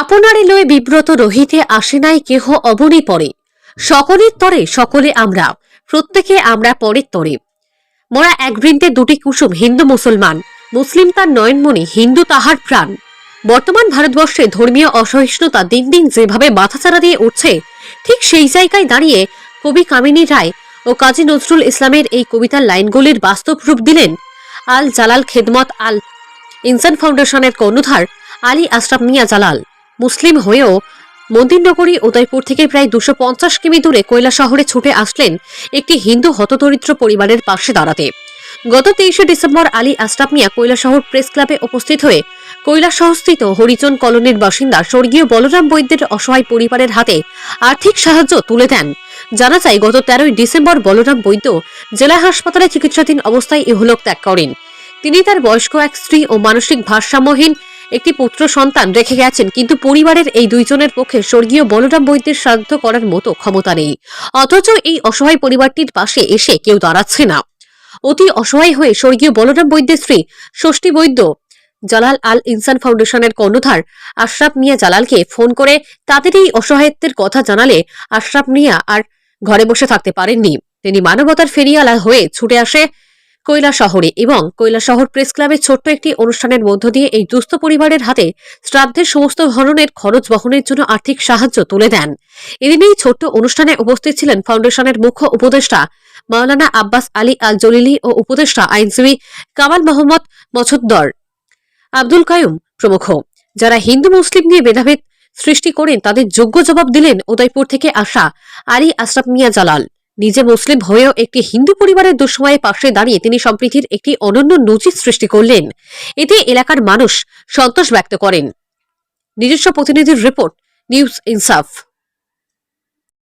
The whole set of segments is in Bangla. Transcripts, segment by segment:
আপনারে লয়ে বিব্রত রহিতে আসে নাই কেহ অবনী পরে। সকলের তরে সকলে আমরা, প্রত্যেকে আমরা পরের তরে। মোরা এক বৃন্তে দুটি কুসুম হিন্দু মুসলমান, মুসলিম তার নয়নমণি হিন্দু তাহার প্রাণ। বর্তমান ভারতবর্ষে ধর্মীয় অসহিষ্ণুতা দিন দিন যেভাবে মাথাচাড়া দিয়ে উঠছে, ঠিক সেই জায়গায় দাঁড়িয়ে কবি কামিনী রায় ও কাজী নজরুল ইসলামের এই কবিতার লাইনগুলির বাস্তব রূপ দিলেন আল জালাল খেদমত আল ইনসান ফাউন্ডেশনের কর্ণধার আলী আশরাফ মিয়া জালাল। মুসলিম হয়েও মন্দিরনগরী উদয়পুর থেকে প্রায় দুশো পঞ্চাশ কিমি দূরে কৈলা শহরে ছুটে আসলেন একটি হিন্দু হতদরিদ্র পরিবারের পাশে দাঁড়াতে। গত তেইশে ডিসেম্বর আলী আশরাফ মিয়া কৈলাসহর প্রেস ক্লাবে উপস্থিত হয়ে কৈলাসহস্থিত হরিজন কলোনির বাসিন্দা স্বর্গীয় বলরাম বৈদ্যের অসহায় পরিবারের হাতে আর্থিক সাহায্য তুলে দেন। জানা যায়, গত তেরোই ডিসেম্বর বলরাম বৈদ্য জেলা হাসপাতালে চিকিৎসাধীন অবস্থায় ইহলোক ত্যাগ করেন। তিনি তার বয়স্ক এক স্ত্রী ও মানসিক ভারসাম্যহীন একটি পুত্র সন্তান রেখে গেছেন, কিন্তু পরিবারের এই দুইজনের পক্ষে স্বর্গীয় বলরাম বৈদ্যের সাধ্য করার মতো ক্ষমতা নেই। অথচ এই অসহায় পরিবারটির পাশে এসে কেউ দাঁড়াচ্ছে না। অতি অসহায় হয়ে স্বর্গীয় বলরাম বৈদ্যের স্ত্রী ষষ্ঠী বৈদ্য জালাল আল ইনসান ফাউন্ডেশনের কর্ণধার আশরাফ মিয়া জালালকে ফোন করে তাদের এই অসহায়ত্বের কথা জানালে আশরাফ মিয়া আর ঘরে বসে থাকতে পারেননি। তিনি মানবতার ফেরিয়ালা হয়ে ছুটে আসে কৈলা শহরে এবং কৈলা শহর প্রেস ক্লাবের ছোট্ট একটি অনুষ্ঠানের মধ্য দিয়ে এই দুস্থ পরিবারের হাতে শ্রাদ্ধের সমস্ত ধরনের খরচ বহনের জন্য আর্থিক সাহায্য তুলে দেন। এদিন এই ছোট্ট অনুষ্ঠানে উপস্থিত ছিলেন ফাউন্ডেশনের মুখ্য উপদেষ্টা মাওলানা আব্বাস আলী আল জলিলি ও উপদেষ্টা আইনজীবী কামাল মোহাম্মদ মছদ্দর। আব্দুল কায়ুম প্রমুখ। যারা হিন্দু মুসলিম নিয়ে ভেদাভেদ সৃষ্টি করেন তাদের যোগ্য জবাব দিলেন উদয়পুর থেকে আসা আলী আশরাফ মিয়া জালাল। নিজে মুসলিম হয়েও একটি হিন্দু পরিবারের দুঃসময়ে পাশে দাঁড়িয়ে তিনি সম্প্রীতির একটি অনন্য নজির সৃষ্টি করলেন। এতে এলাকার মানুষ সন্তোষ ব্যক্ত করেন। নিজস্ব প্রতিনিধির রিপোর্ট, নিউজ ইনসাফ।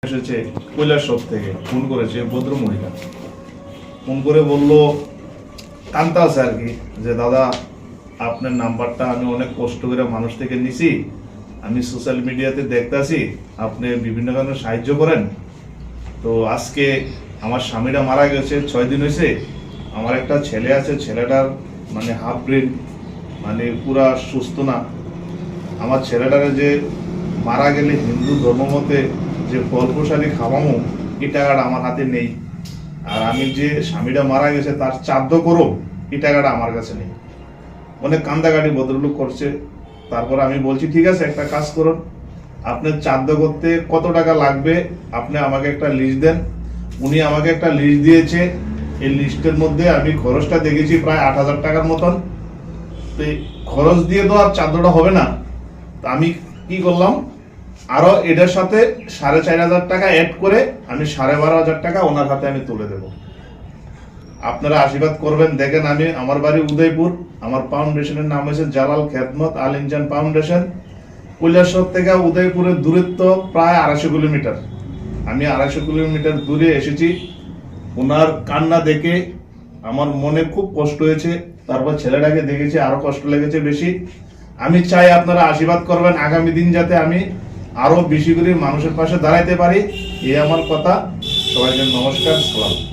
এসেছে কৈলাসব থেকে, ফোন করেছে ভদ্র মহিলা ফোন করে বলল, কান্তা আছে আর কি, যে দাদা, আপনার নাম্বারটা আমি অনেক কষ্ট করে মানুষ থেকে নিছি। আমি সোশ্যাল মিডিয়াতে দেখতাছি, আপনি বিভিন্ন কারণে সাহায্য করেন। তো আজকে আমার স্বামীরা মারা গেছে, ছয় দিন হয়েছে। আমার একটা ছেলে আছে, ছেলেটার মানে হাফ ব্রেন মানে পুরা সুস্থ না। আমার ছেলেটারে যে মারা গেলে হিন্দু ধর্মমতে যে ফল প্রসাদী খাওয়ামো এই টাকাটা আমার হাতে নেই। আর আমি যে স্বামীটা মারা গেছে, তার চাদ্য করো এই টাকাটা আমার কাছে নেই। অনেক কান্দাকাটি ভদ্রলোক করছে। তারপর আমি বলছি, ঠিক আছে, একটা কাজ করুন আপনার চাদ্য করতে কত টাকা লাগবে? আপনি আমাকে একটা লিস্ট দেন। উনি আমাকে একটা লিস্ট দিয়েছে। এই লিস্টের মধ্যে আমি খরচটা দেখেছি প্রায় আট হাজার টাকার মতন। তো খরচ দিয়ে তো আর চাদ্রটা হবে না। তো আমি কি করলাম? আরও এটার সাথে সাড়ে চার হাজার টাকা অ্যাড করে আমি সাড়ে বারো হাজার টাকা ওনার হাতে আমি তুলে দেব। আপনারা আশীর্বাদ করবেন। দেখেন আমি, আমার বাড়ি উদয়পুর। আমার ফাউন্ডেশনের নাম হয়েছে জালাল খেদমত আল ইনজান ফাউন্ডেশন কৈলাসর থেকে উদয়পুরের দূরত্ব প্রায় আড়াইশো কিলোমিটার। আমি আড়াইশো কিলোমিটার দূরে এসেছি। ওনার কান্না দেখে আমার মনে খুব কষ্ট হয়েছে। তারপর ছেলেটাকে দেখেছি, আরও কষ্ট লেগেছে বেশি। আমি চাই আপনারা আশীর্বাদ করবেন, আগামী দিন যাতে আমি আরও বেশি করে মানুষের পাশে দাঁড়াইতে পারি। এই আমার কথা। সবাইকে নমস্কার, সালাম।